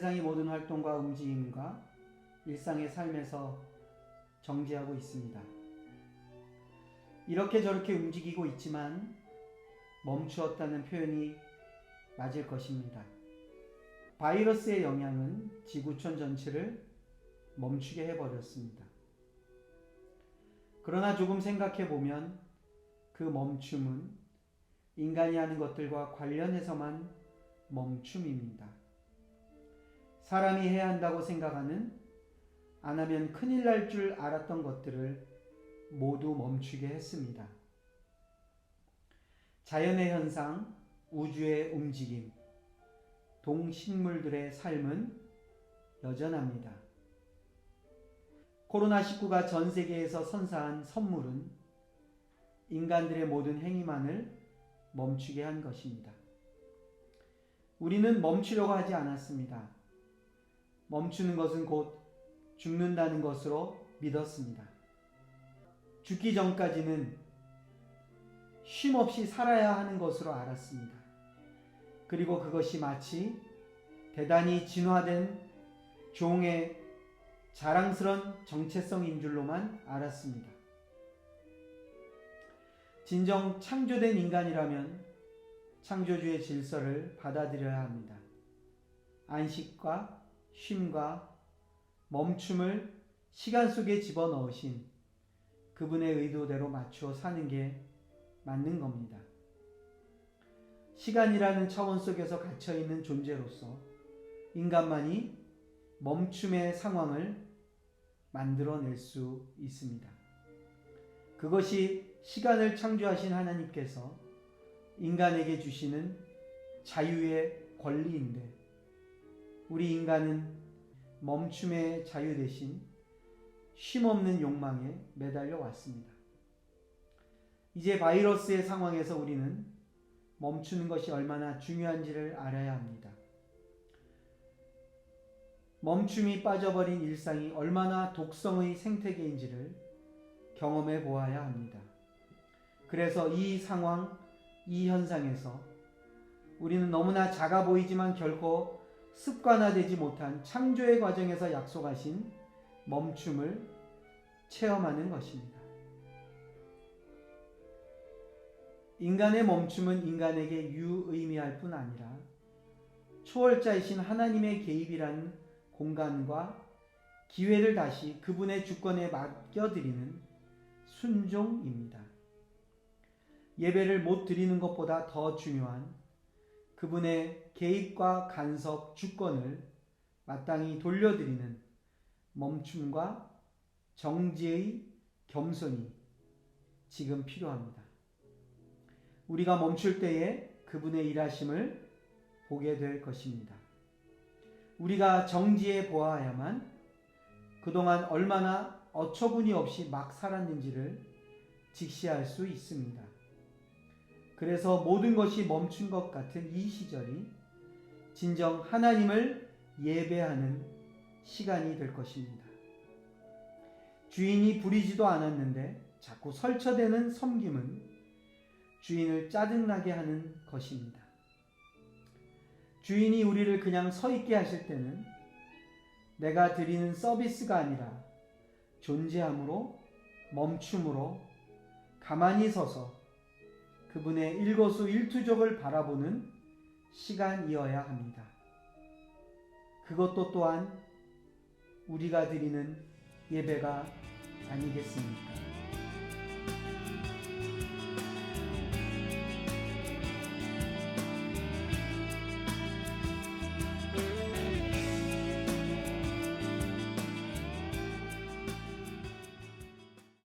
세상의 모든 활동과 움직임과 일상의 삶에서 정지하고 있습니다. 이렇게 저렇게 움직이고 있지만 멈추었다는 표현이 맞을 것입니다. 바이러스의 영향은 지구촌 전체를 멈추게 해버렸습니다. 그러나 조금 생각해 보면 그 멈춤은 인간이 하는 것들과 관련해서만 멈춤입니다. 사람이 해야 한다고 생각하는 안 하면 큰일 날 줄 알았던 것들을 모두 멈추게 했습니다. 자연의 현상, 우주의 움직임, 동식물들의 삶은 여전합니다. 코로나19가 전 세계에서 선사한 선물은 인간들의 모든 행위만을 멈추게 한 것입니다. 우리는 멈추려고 하지 않았습니다. 멈추는 것은 곧 죽는다는 것으로 믿었습니다. 죽기 전까지는 쉼 없이 살아야 하는 것으로 알았습니다. 그리고 그것이 마치 대단히 진화된 종의 자랑스런 정체성인 줄로만 알았습니다. 진정 창조된 인간이라면 창조주의 질서를 받아들여야 합니다. 안식과 쉼과 멈춤을 시간 속에 집어넣으신 그분의 의도대로 맞추어 사는 게 맞는 겁니다. 시간이라는 차원 속에서 갇혀 있는 존재로서 인간만이 멈춤의 상황을 만들어낼 수 있습니다. 그것이 시간을 창조하신 하나님께서 인간에게 주시는 자유의 권리인데 우리 인간은 멈춤의 자유 대신 쉼없는 욕망에 매달려 왔습니다. 이제 바이러스의 상황에서 우리는 멈추는 것이 얼마나 중요한지를 알아야 합니다. 멈춤이 빠져버린 일상이 얼마나 독성의 생태계인지를 경험해 보아야 합니다. 그래서 이 상황, 이 현상에서 우리는 너무나 작아 보이지만 결코 습관화되지 못한 창조의 과정에서 약속하신 멈춤을 체험하는 것입니다. 인간의 멈춤은 인간에게 유의미할 뿐 아니라 초월자이신 하나님의 개입이라는 공간과 기회를 다시 그분의 주권에 맡겨드리는 순종입니다. 예배를 못 드리는 것보다 더 중요한 그분의 개입과 간섭 주권을 마땅히 돌려드리는 멈춤과 정지의 겸손이 지금 필요합니다. 우리가 멈출 때에 그분의 일하심을 보게 될 것입니다. 우리가 정지해 보아야만 그동안 얼마나 어처구니 없이 막 살았는지를 직시할 수 있습니다. 그래서 모든 것이 멈춘 것 같은 이 시절이 진정 하나님을 예배하는 시간이 될 것입니다. 주인이 부리지도 않았는데 자꾸 설쳐대는 섬김은 주인을 짜증나게 하는 것입니다. 주인이 우리를 그냥 서 있게 하실 때는 내가 드리는 서비스가 아니라 존재함으로 멈춤으로 가만히 서서 그분의 일거수 일투족을 바라보는 시간이어야 합니다. 그것도 또한 우리가 드리는 예배가 아니겠습니까?